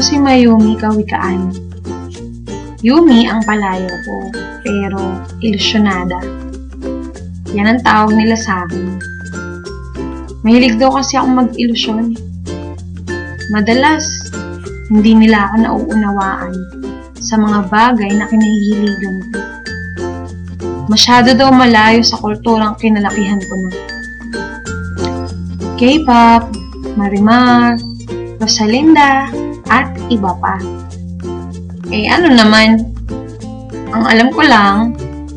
si Mayumi Kawikaan. Yumi ang palayo ko, pero ilusyonada. Yan ang tawag nila sa akin. Mahilig daw kasi akong mag-ilusyon. Madalas, hindi nila ako nauunawaan sa mga bagay na kinahihiligan ko. Masyado daw malayo sa kulturang kinalakihan ko na. K-pop, Marimar, Rosalinda, at iba pa. Eh ano naman, ang alam ko lang,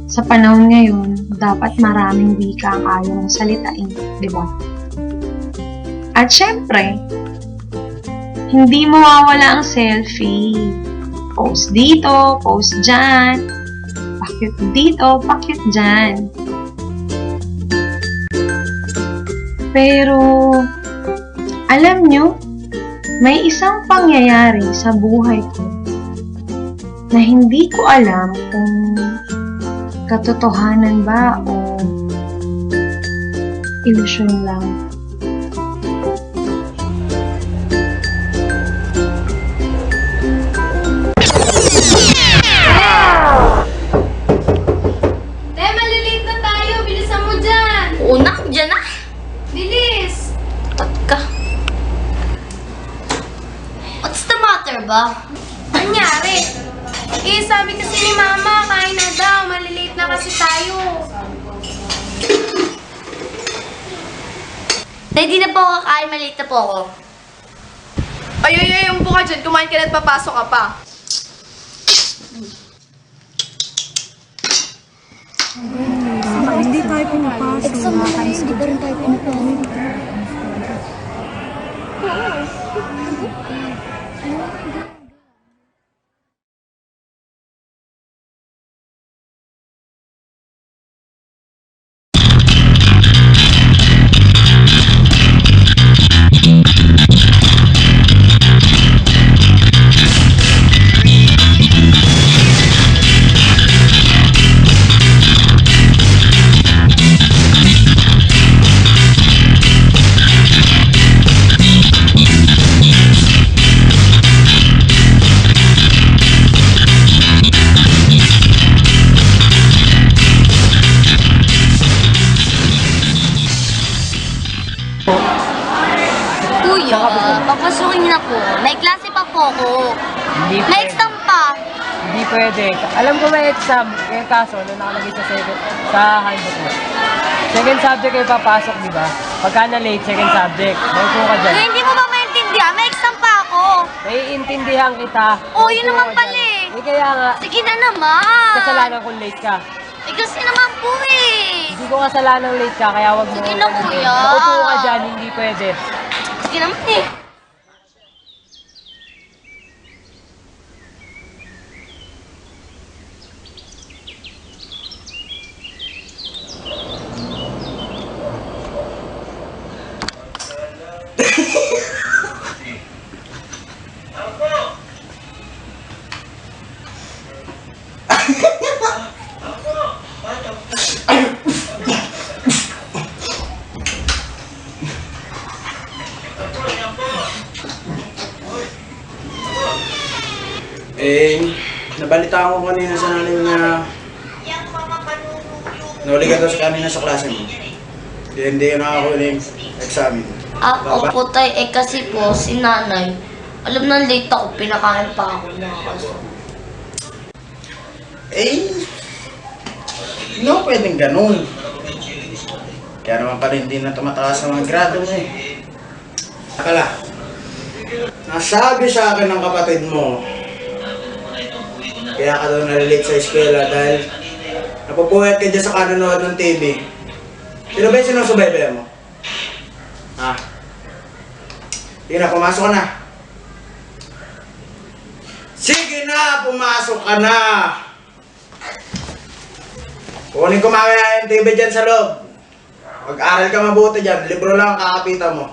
sa panahon ngayon, dapat maraming wika ang ayaw mong salitain, di ba? At syempre, hindi mawawala ang selfie. Post dito, post dyan, pakyut dito, pakyut dyan. Pero, alam nyo, may isang pangyayari sa buhay ko na hindi ko alam kung katotohanan ba o ilusyon lang. Eh, sabi kasi ni Mama, kain na daw. Malilate na kasi tayo. Ready na po ako kakain, maliit na po ako. Ay, ay, ay, umupo ka dyan. Kumain ka na at papasok ka pa. Exam na tayo, hindi pa rin tayo pinapanood. Kuya, na po. May klase pa po ako. Hindi May pwede. exam pa. Hindi pwede. Alam ko may exam. Yung kaso, nung nakalagay sa second, sa handbook mo. Second subject kayo papasok, di ba? Pagka na late, second subject. Maupo ka Eh, dyan. hindi mo ba maintindihan? May exam pa ako. Naiintindihan kita. Oh, yun naman ka pala dyan. eh. Eh, kaya nga, Sige na naman. kasalanan kung late ka. Eh, kasi naman po eh. Hindi ko kasalanan late ka, kaya wag mo. Sige na, kuya. Maupo ka dyan, hindi pwede. Sige naman. Eh, nabalitaan ko kanina sa nanay na Nahuli ka daw sa kanina sa klase mo. Hindi, hindi ka nakakuli yung examen. Ako po tay, eh kasi po, si nanay, alam na late ako, pinakain pa ako na kasi. Eh, ako pwedeng ganun. Kaya naman pala hindi na tumataas sa mga grado mo eh. Akala, nasabi sa akin ng kapatid mo, kaya ka daw nalilate sa eskwela dahil napupuwet ka dyan sa kanonood ng TV. Sino ba yung sinusubaybay mo? Ah. Sige na, pumasok ka na. Sige na, pumasok ka na. Kunin ko mamaya yung TV dyan sa loob. Mag-aral ka mabuti dyan. Libro lang ang kakapitan mo.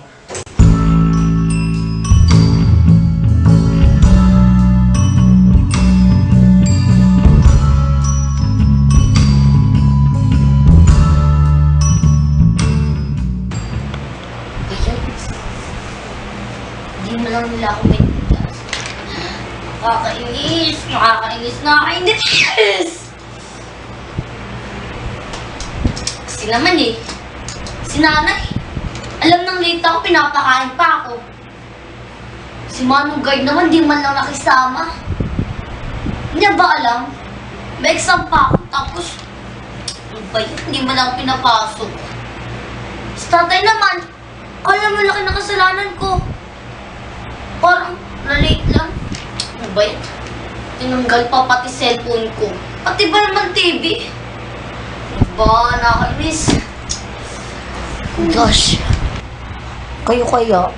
Lang nila ako may Nakakainis! Nakakainis! Nakakainis! Kasi naman eh, si nanay, alam ng late ako, pinapakain pa ako. Si Manong Guard naman, di man lang nakisama. Hindi ba alam? May exam pa ako, tapos, ano ba yun? Hindi man lang pinapasok. Si tatay naman, alam mo laki na kasalanan ko. Parang, na-late lang. Ano ba yun? Tinanggal pa pati cellphone ko. Pati ba naman TV? Ano ba, nakakainis. Gosh. Kayo kaya,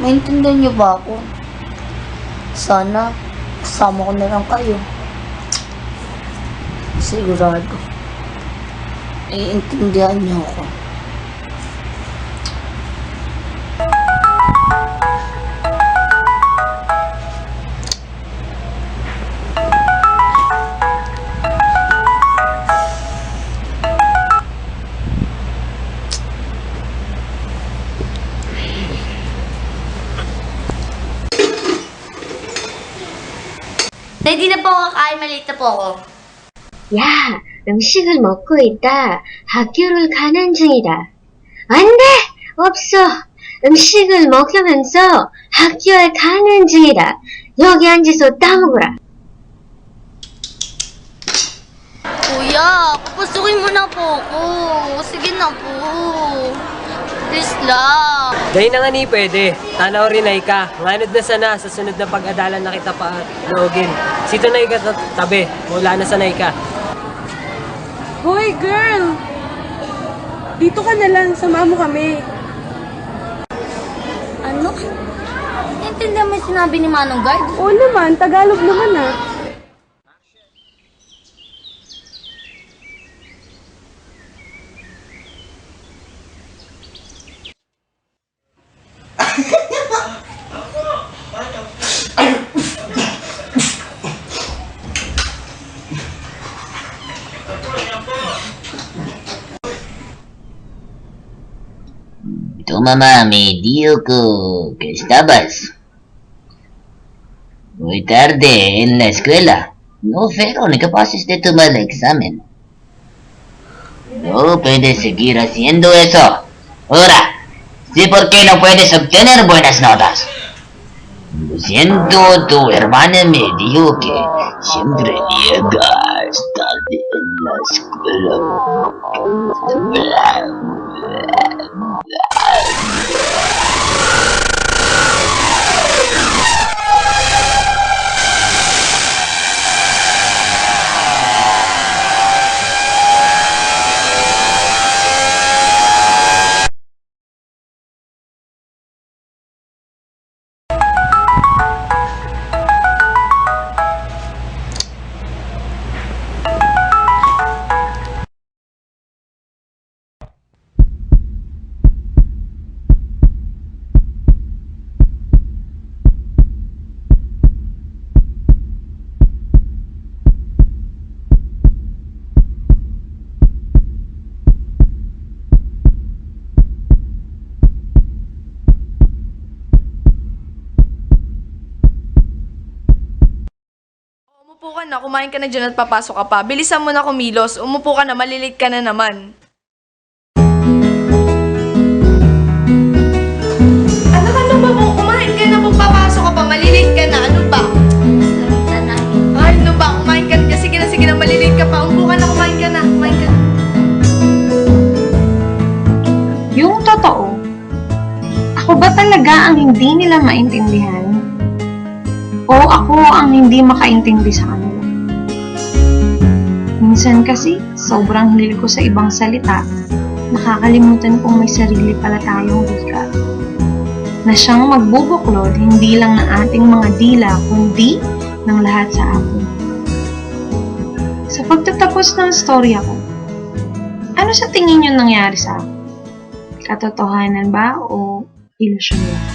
maintindihan niyo ba ako? Sana, kasama ko na lang kayo. Sigurado. Iintindihan niyo ako. Hindi na po ako na po ako. 야, 음식을 먹고 있다. 학교를 가는 중이다. 안 돼! 없어! 음식을 먹으면서 학교에 가는 중이다. 여기 앉아서 따먹어라. Kuya, papasukin mo na po ako. Sige na po. Please lang. Dahil na nga ni pwede. Tanaw rin ay ka. Nganod na sana sa sunod na pag-adalan na kita pa loogin. Sito na ka tabi. Mula na sanay ka. Hoy, girl! Dito ka na lang, sama mo kami. Ano? Naintindihan mo yung sinabi ni Manong Guard? Oo naman, Tagalog naman ah. Mamá me dijo que, estabas muy tarde en la escuela. No fueron capaces de tomar el examen. No puedes seguir haciendo eso. Ahora, sé por qué no puedes obtener buenas notas. Lo siento, tu hermana me dijo que siempre study in the School Umupo ka na, kumain ka na dyan at papasok ka pa. Bilisan mo na kumilos. Umupo ka na, malilate ka na naman. Ano ka na ba mo? Kumain ka na, papasok ka pa. Malilate ka na. Ano ba? Ay, ano ba? Kumain ka na. Sige na, sige na. Malilate ka pa. Umupo ka na, kumain ka na. Kumain ka na. Yung totoo, ako ba talaga ang hindi nila maintindihan? O ako ang hindi makaintindi sa kanila? Minsan kasi, sobrang hilig ko sa ibang salita, nakakalimutan kong may sarili pala tayong wika. Na siyang magbubuklod hindi lang ng ating mga dila, kundi ng lahat sa atin. Sa pagtatapos ng storya ko, ano sa tingin niyo nangyari sa akin? Katotohanan ba o ilusyon lang?